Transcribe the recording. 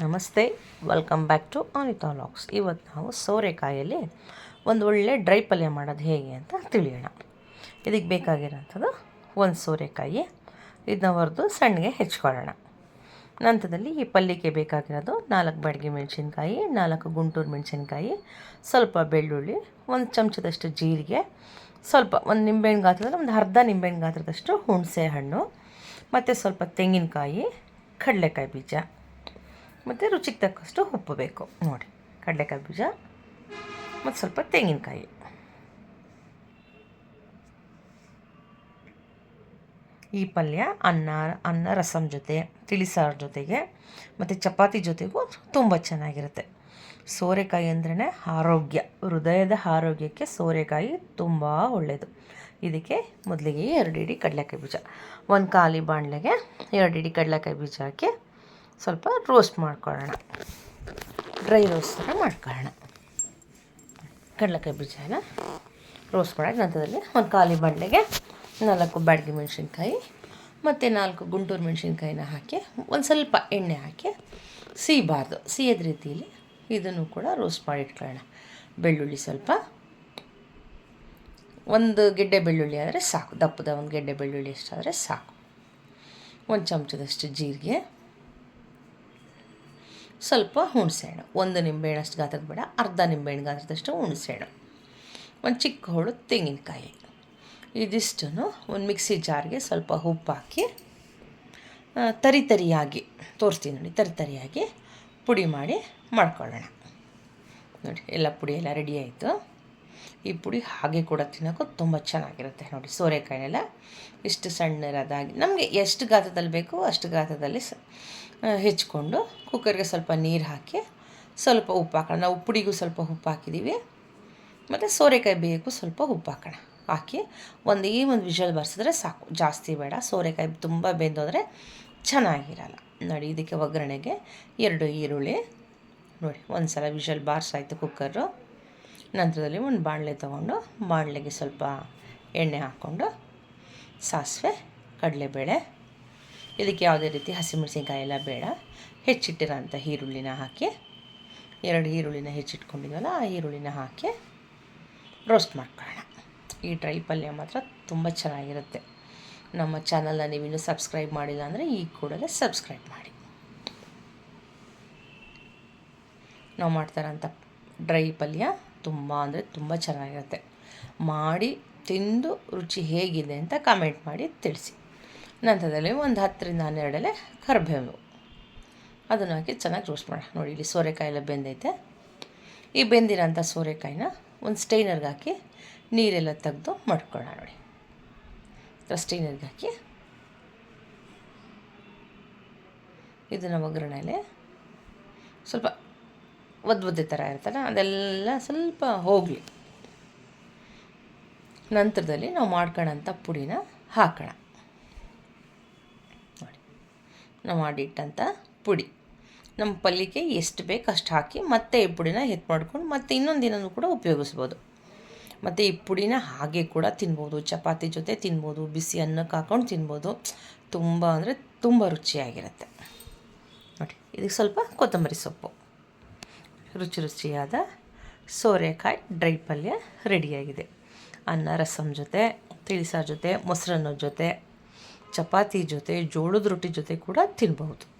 ನಮಸ್ತೆ welcome back to Anita locks ಇವತ್ತು ನಾವು ಸೋರೆಕಾಯಲ್ಲಿ ಒಂದು ಒಳ್ಳೆ ಡ್ರೈ ಪಲ್ಯ ಮಾಡೋದು ಹೇಗೆ ಅಂತ ತಿಳಿಯೋಣ. ಇದಕ್ಕೆ ಬೇಕಾಗಿರೋಂಥದ್ದು ಒಂದು ಸೋರೆಕಾಯಿ. ಇದನ್ನ ಹೊರದು ಸಣ್ಣಗೆ ಹೆಚ್ಕೊಳ್ಳೋಣ. ನಂತರದಲ್ಲಿ ಈ ಪಲ್ಯಕ್ಕೆ ಬೇಕಾಗಿರೋದು ನಾಲ್ಕು ಬಾಡಿಗೆ ಮೆಣಸಿನ್ಕಾಯಿ, ನಾಲ್ಕು ಗುಂಟೂರು ಮೆಣಸಿನ್ಕಾಯಿ, ಸ್ವಲ್ಪ ಬೆಳ್ಳುಳ್ಳಿ, ಒಂದು ಚಮಚದಷ್ಟು ಜೀರಿಗೆ, ಸ್ವಲ್ಪ ಒಂದು ನಿಂಬೆಹಣ್ಣು ಗಾತ್ರದಲ್ಲಿ ಒಂದು ಅರ್ಧ ನಿಂಬೆಹಣ್ಣು ಗಾತ್ರದಷ್ಟು ಹುಣಸೆ ಹಣ್ಣು ಮತ್ತು ಸ್ವಲ್ಪ ತೆಂಗಿನಕಾಯಿ, ಕಡಲೆಕಾಯಿ ಬೀಜ. ಮತ್ತು ರುಚಿಗೆ ತಕ್ಕಷ್ಟು ಉಪ್ಪು ಬೇಕು. ನೋಡಿ, ಕಡಲೆಕಾಯಿ ಬೀಜ ಮತ್ತು ಸ್ವಲ್ಪ ತೆಂಗಿನಕಾಯಿ. ಈ ಪಲ್ಯ ಅನ್ನ ಅನ್ನ ರಸಂ ಜೊತೆ, ತಿಳಿಸಾರು ಜೊತೆಗೆ ಮತ್ತು ಚಪಾತಿ ಜೊತೆಗೂ ತುಂಬ ಚೆನ್ನಾಗಿರುತ್ತೆ. ಸೋರೆಕಾಯಿ ಅಂದ್ರೇ ಆರೋಗ್ಯ, ಹೃದಯದ ಆರೋಗ್ಯಕ್ಕೆ ಸೋರೆಕಾಯಿ ತುಂಬ ಒಳ್ಳೆಯದು ಇದಕ್ಕೆ ಮೊದಲಿಗೆ ಎರಡು ಇಡಿ ಕಡಲೆಕಾಯಿ ಬೀಜ. ಒಂದು ಖಾಲಿ ಬಾಣಲೆಗೆ ಎರಡು ಇಡಿ ಕಡಲೆಕಾಯಿ ಬೀಜ ಹಾಕಿ ಸ್ವಲ್ಪ ರೋಸ್ಟ್ ಮಾಡ್ಕೊಳ್ಳೋಣ. ಡ್ರೈ ರೋಸ್ಟ್ ಥರ ಮಾಡ್ಕೊಳ್ಳೋಣ. ಕಡಲೆಕಾಯಿ ಬೀಜನ ರೋಸ್ಟ್ ಮಾಡೋಕ್ಕೆ ನಂತರದಲ್ಲಿ ಒಂದು ಖಾಲಿ ಬಂಡೆಗೆ ನಾಲ್ಕು ಬ್ಯಾಡಗಿ ಮೆಣಸಿನ್ಕಾಯಿ ಮತ್ತು ನಾಲ್ಕು ಗುಂಟೂರು ಮೆಣಸಿನ್ಕಾಯಿನ ಹಾಕಿ ಒಂದು ಸ್ವಲ್ಪ ಎಣ್ಣೆ ಹಾಕಿ ಸೀಬಾರ್ದು. ಸಿಹಿದ ರೀತಿಯಲ್ಲಿ ಇದನ್ನು ಕೂಡ ರೋಸ್ಟ್ ಮಾಡಿ ಇಟ್ಕೊಳ್ಳೋಣ. ಬೆಳ್ಳುಳ್ಳಿ ಸ್ವಲ್ಪ. ಒಂದು ಗೆಡ್ಡೆ ಬೆಳ್ಳುಳ್ಳಿ ಆದರೆ ಸಾಕು. ದಪ್ಪದ ಒಂದು ಗೆಡ್ಡೆ ಬೆಳ್ಳುಳ್ಳಿ ಎಷ್ಟಾದರೆ ಸಾಕು. ಒಂದು ಚಮಚದಷ್ಟು ಜೀರಿಗೆ. ಸ್ವಲ್ಪ ಹುಣಸೆಹಣ್ಣು. ಒಂದು ನಿಂಬೆಹಣ್ಣಷ್ಟು ಗಾತ್ರದ ಬೇಡ, ಅರ್ಧ ನಿಂಬೆಹಣ್ಣು ಗಾತ್ರದಷ್ಟು ಹುಣಸೆಹಣ್ಣು. ಒಂದು ಚಿಕ್ಕ ಹೋಳು ತೆಂಗಿನಕಾಯಿ. ಇದಿಷ್ಟನ್ನು ಒಂದು ಮಿಕ್ಸಿ ಜಾರ್ಗೆ ಸ್ವಲ್ಪ ಉಪ್ಪು ಹಾಕಿ ತರಿ ತರಿಯಾಗಿ, ತೋರಿಸ್ತೀನಿ ನೋಡಿ, ತರಿ ತರಿಯಾಗಿ ಪುಡಿ ಮಾಡಿ ಮಾಡ್ಕೊಳ್ಳೋಣ. ನೋಡಿ, ಎಲ್ಲ ಪುಡಿ ಎಲ್ಲ ರೆಡಿ ಆಯಿತು. ಈ ಪುಡಿ ಹಾಗೆ ಕೂಡ ತಿನ್ನೋಕ್ಕೂ ತುಂಬ ಚೆನ್ನಾಗಿರುತ್ತೆ ನೋಡಿ ಸೋರೆಕಾಯಿನೆಲ್ಲ ಇಷ್ಟು ಸಣ್ಣದಾಗಿ, ನಮಗೆ ಎಷ್ಟು ಗಾತ್ರದಲ್ಲಿ ಬೇಕೋ ಅಷ್ಟು ಗಾತ್ರದಲ್ಲಿ ಸ ಹೆಚ್ಕೊಂಡು ಕುಕ್ಕರ್ಗೆ ಸ್ವಲ್ಪ ನೀರು ಹಾಕಿ ಸ್ವಲ್ಪ ಉಪ್ಪು ಹಾಕೋಣ. ನಾವು ಪುಡಿಗೂ ಸ್ವಲ್ಪ ಉಪ್ಪು ಹಾಕಿದ್ದೀವಿ ಮತ್ತು ಸೋರೆಕಾಯಿ ಬೇಕು ಸ್ವಲ್ಪ ಉಪ್ಪು ಹಾಕೋಣ. ಹಾಕಿ ಒಂದೇ ಒಂದು ವಿಷಲ್ ಬರ್ಸಿದ್ರೆ ಸಾಕು. ಜಾಸ್ತಿ ಬೇಡ. ಸೋರೆಕಾಯಿ ತುಂಬ ಬೆಂದೋದ್ರೆ ಚೆನ್ನಾಗಿರಲ್ಲ. ನೋಡಿ, ಇದಕ್ಕೆ ಒಗ್ಗರಣೆಗೆ ಎರಡು ಈರುಳ್ಳಿ. ನೋಡಿ ಒಂದು ಸಲ ವಿಷಲ್ ಬಾರ್ಸಾಯಿತು ಕುಕ್ಕರು ನಂತರದಲ್ಲಿ ಒಂದು ಬಾಣಲೆ ತೊಗೊಂಡು ಬಾಣಲೆಗೆ ಸ್ವಲ್ಪ ಎಣ್ಣೆ ಹಾಕ್ಕೊಂಡು ಸಾಸಿವೆ, ಕಡಲೆಬೇಳೆ ಇದಕ್ಕೆ ಯಾವುದೇ ರೀತಿ ಹಸಿಮೆಣಸಿನ್ಕಾಯಿ ಎಲ್ಲ ಬೇಡ. ಹೆಚ್ಚಿಟ್ಟಿರೋಂಥ ಈರುಳ್ಳಿನ ಹಾಕಿ, ಎರಡು ಈರುಳ್ಳಿನ ಹೆಚ್ಚಿಟ್ಕೊಂಡಿದ್ವಲ್ಲ, ಆ ಈರುಳ್ಳಿನ ಹಾಕಿ ರೋಸ್ಟ್ ಮಾಡ್ಕೊಳ್ಳೋಣ. ಈ ಡ್ರೈ ಪಲ್ಯ ಮಾತ್ರ ತುಂಬ ಚೆನ್ನಾಗಿರುತ್ತೆ. ನಮ್ಮ ಚಾನಲ್ನ ನೀವಿನ್ನೂ ಸಬ್ಸ್ಕ್ರೈಬ್ ಮಾಡಿಲ್ಲ ಅಂದರೆ ಈಗ ಕೂಡಲೇ ಸಬ್ಸ್ಕ್ರೈಬ್ ಮಾಡಿ. ನಾವು ಮಾಡ್ತಾರಂಥ ಡ್ರೈ ಪಲ್ಯ ತುಂಬ ಅಂದರೆ ತುಂಬ ಚೆನ್ನಾಗಿರುತ್ತೆ. ಮಾಡಿ, ತಿಂದು ರುಚಿ ಹೇಗಿದೆ ಅಂತ ಕಮೆಂಟ್ ಮಾಡಿ ತಿಳಿಸಿ. ನಂತರದಲ್ಲಿ ಒಂದು ಹತ್ತರಿಂದ ಹನ್ನೆರಡಲೆ ಕರಿಬೇವು. ಅದನ್ನು ಹಾಕಿ ಚೆನ್ನಾಗಿ ರೋಸ್ಟ್ ಮಾಡೋಣ ನೋಡಿ, ಇಲ್ಲಿ ಸೋರೆಕಾಯಿ ಎಲ್ಲ ಬೆಂದೈತೆ. ಈ ಬೆಂದಿರೋಂಥ ಸೋರೆಕಾಯಿನ ಒಂದು ಸ್ಟೈನರ್ಗೆ ಹಾಕಿ ನೀರೆಲ್ಲ ತೆಗೆದು ಮಾಡ್ಕೊಳ್ಳೋಣ ನೋಡಿ. ಸ್ಟೈನರ್ಗೆ ಹಾಕಿ ಇದನ್ನು ಒಗ್ಗರಣೆಯಲ್ಲಿ ಸ್ವಲ್ಪ ಒದ್ದು ಥರ ಇರ್ತಲ್ಲ ಅದೆಲ್ಲ ಸ್ವಲ್ಪ ಹೋಗಲಿ. ನಂತರದಲ್ಲಿ ನಾವು ಮಾಡ್ಕೊಳ್ಳೋಂಥ ಪುಡಿನ ಹಾಕೋಣ ನೋಡಿ ನಾವು ಮಾಡಿಟ್ಟಂಥ ಪುಡಿ. ನಮ್ಮ ಪಲ್ಯಕ್ಕೆ ಎಷ್ಟು ಬೇಕು ಅಷ್ಟು ಹಾಕಿ ಮತ್ತೆ ಈ ಪುಡಿನ ಎತ್ತು ಮಾಡ್ಕೊಂಡು ಮತ್ತೆ ಇನ್ನೊಂದು ದಿನವೂ ಕೂಡ ಉಪಯೋಗಿಸ್ಬೋದು. ಮತ್ತು ಈ ಪುಡಿನ ಹಾಗೆ ಕೂಡ ತಿನ್ಬೋದು. ಚಪಾತಿ ಜೊತೆ ತಿನ್ಬೋದು. ಬಿಸಿ ಅನ್ನಕ್ಕೆ ಹಾಕೊಂಡು ತಿನ್ಬೋದು. ತುಂಬ ಅಂದರೆ ತುಂಬ ರುಚಿಯಾಗಿರುತ್ತೆ. ನೋಡಿ, ಇದಕ್ಕೆ ಸ್ವಲ್ಪ ಕೊತ್ತಂಬರಿ ಸೊಪ್ಪು. ರುಚಿ ರುಚಿಯಾದ ಸೋರೆಕಾಯಿ ಡ್ರೈ ಪಲ್ಯ ರೆಡಿಯಾಗಿದೆ. ಅನ್ನ ರಸಮ್ ಜೊತೆ, ತಿಳಿಸಾರು ಜೊತೆ, ಮೊಸರನ್ನ ಜೊತೆ ಚಪಾತಿ ಜೊತೆ ಜೋಳದ ರೊಟ್ಟಿ ಜೊತೆ ಕೂಡ ತಿನ್ಬಹುದು.